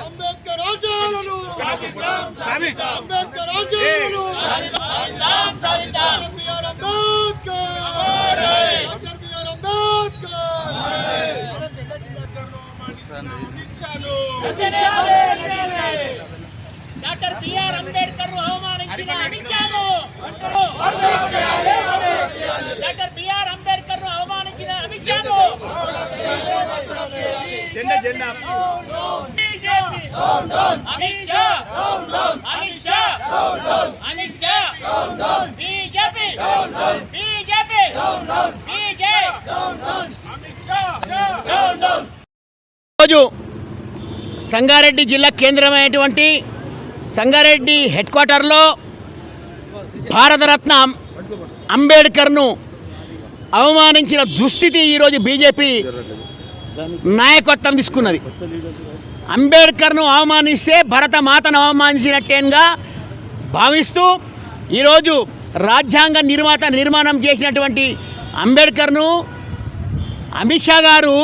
అంబేద్కర్ ఆశయాలను అంబేద్కర్ ఆశయాలను B R Ambedkar doctor B R Ambedkar doctor B R Ambedkar అవమానించిన అమిత్ షాను. BJP Amit Shah Amit Shah Amit Shah BJP BJP బీజే రోజు సంగారెడ్డి జిల్లా కేంద్రమైనటువంటి Sangareddy head క్వార్టర్లో భారతరత్న అంబేద్కర్ను అవమానించిన దుస్థితి ఈరోజు బీజేపీ నాయకత్వం తీసుకున్నది. అంబేద్కర్ను అవమానిస్తే భరత మాతను అవమానించినట్టేగా భావిస్తూ ఈరోజు రాజ్యాంగ నిర్మాత నిర్మాణం చేసినటువంటి అంబేద్కర్ను అమిత్ షా గారు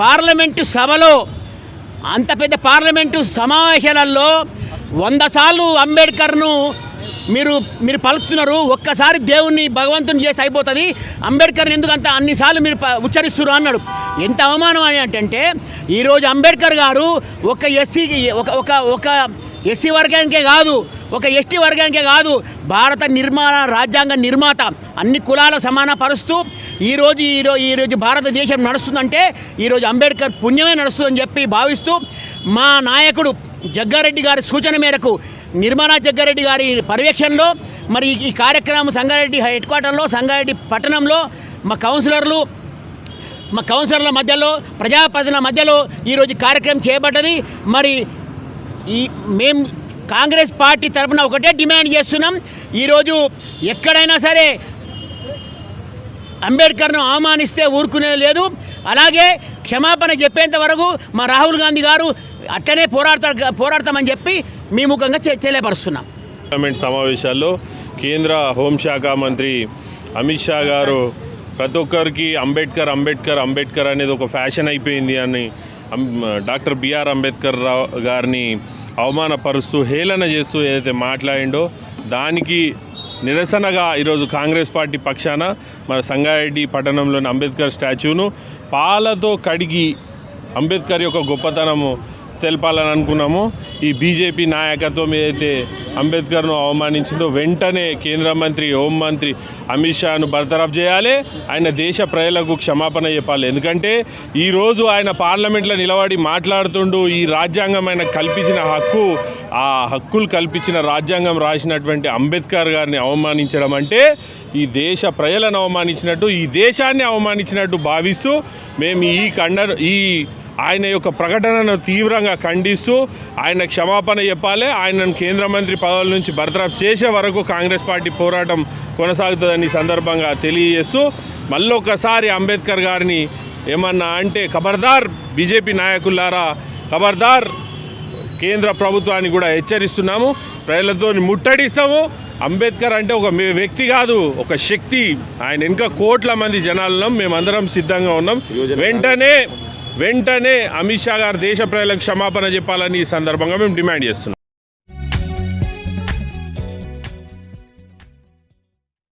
పార్లమెంటు సభలో అంత పెద్ద పార్లమెంటు సమావేశాలలో వంద సార్లు అంబేద్కర్ను మీరు మీరు పలుకుతున్నారు ఒక్కసారి దేవుణ్ణి భగవంతుని చేసి అయిపోతుంది. అంబేద్కర్ని ఎందుకు అంత అన్నిసార్లు మీరు ఉచ్చరిస్తున్నారు అన్నాడు. ఎంత అవమానం ఏంటంటే ఈరోజు అంబేద్కర్ గారు ఒక ఎస్సీకి ఒక ఒక ఒక ఎస్సీ వర్గానికే కాదు ఒక ఎస్టీ వర్గానికే కాదు భారత నిర్మాణ రాజ్యాంగ నిర్మాత అన్ని కులాల సమాన పరుస్తూ ఈరోజు ఈరోజు ఈరోజు భారతదేశం నడుస్తుందంటే ఈరోజు అంబేద్కర్ పుణ్యమే నడుస్తుందని చెప్పి భావిస్తూ మా నాయకుడు జగ్గారెడ్డి గారి సూచన మేరకు నిర్మలా జగ్గారెడ్డి గారి పర్యవేక్షణలో మరి ఈ- కార్యక్రమం సంగారెడ్డి హెడ్ క్వార్టర్లో సంగారెడ్డి పట్టణంలో మా కౌన్సిలర్లు మా కౌన్సిలర్ల మధ్యలో ప్రజాప్రతినిధుల మధ్యలో ఈరోజు కార్యక్రమం చేయబడ్డది మరి ఈ మేము కాంగ్రెస్ పార్టీ తరఫున ఒకటే డిమాండ్ చేస్తున్నాం. ఈరోజు ఎక్కడైనా సరే అంబేద్కర్ను అవమానిస్తే ఊరుకునేది లేదు. అలాగే క్షమాపణ చెప్పేంత వరకు మా రాహుల్ గాంధీ గారు అట్టనే పోరాడతారు పోరాడతామని చెప్పి మీ ముఖంగా తెలియపరుస్తున్నాం పార్లమెంట్ సమావేశాల్లో కేంద్ర హోంశాఖ మంత్రి అమిత్ షా గారు ప్రతి ఒక్కరికి అంబేద్కర్ అంబేద్కర్ అంబేద్కర్ అనేది ఒక ఫ్యాషన్ అయిపోయింది అని డాక్టర్ బిఆర్ అంబేద్కర్ రావు గారిని అవమానపరుస్తూ హేళన చేస్తూ ఏదైతే మాట్లాడిండో దానికి నిరసనగా ఈరోజు కాంగ్రెస్ పార్టీ పక్షాన మన సంగారెడ్డి పట్టణంలోని అంబేద్కర్ స్టాచ్యూను పాలతో కడిగి అంబేద్కర్ యొక్క గొప్పతనము తెలపాలని అనుకున్నాము. ఈ బీజేపీ నాయకత్వం ఏదైతే అంబేద్కర్ను అవమానించిందో వెంటనే కేంద్ర మంత్రి హోంమంత్రి అమిత్ షాను బర్తరఫ్ చేయాలి. ఆయన దేశ ప్రజలకు క్షమాపణ చెప్పాలి. ఎందుకంటే ఈరోజు ఆయన పార్లమెంట్లో నిలబడి మాట్లాడుతుండు ఈ రాజ్యాంగం ఆయన కల్పించిన హక్కు ఆ హక్కులు కల్పించిన రాజ్యాంగం రాసినటువంటి అంబేద్కర్ గారిని అవమానించడం అంటే ఈ దేశ ప్రజలను అవమానించినట్టు ఈ దేశాన్ని అవమానించినట్టు భావిస్తూ మేము ఈ కండ ఈ ఆయన యొక్క ప్రకటనను తీవ్రంగా ఖండిస్తూ ఆయన క్షమాపణ చెప్పాలి. ఆయనను కేంద్ర మంత్రి పదవుల నుంచి బర్తరఫ్ చేసే వరకు కాంగ్రెస్ పార్టీ పోరాటం కొనసాగుతుందని ఈ సందర్భంగా తెలియజేస్తూ మళ్ళొకసారి అంబేద్కర్ గారిని ఏమన్నా అంటే ఖబర్దార్ బీజేపీ నాయకులారా ఖబర్దార్ కేంద్ర ప్రభుత్వాన్ని కూడా హెచ్చరిస్తున్నాము. ప్రజలతో ముట్టడిస్తాము. అంబేద్కర్ అంటే ఒక వ్యక్తి కాదు ఒక శక్తి. ఆయన ఇంకా కోట్ల మంది జనాలను మేమందరం సిద్ధంగా ఉన్నాం. వెంటనే వెంటనే అమిత్ షా గారు దేశ ప్రజలకు క్షమాపణ చెప్పాలని ఈ సందర్భంగా మేము డిమాండ్ చేస్తున్నాం.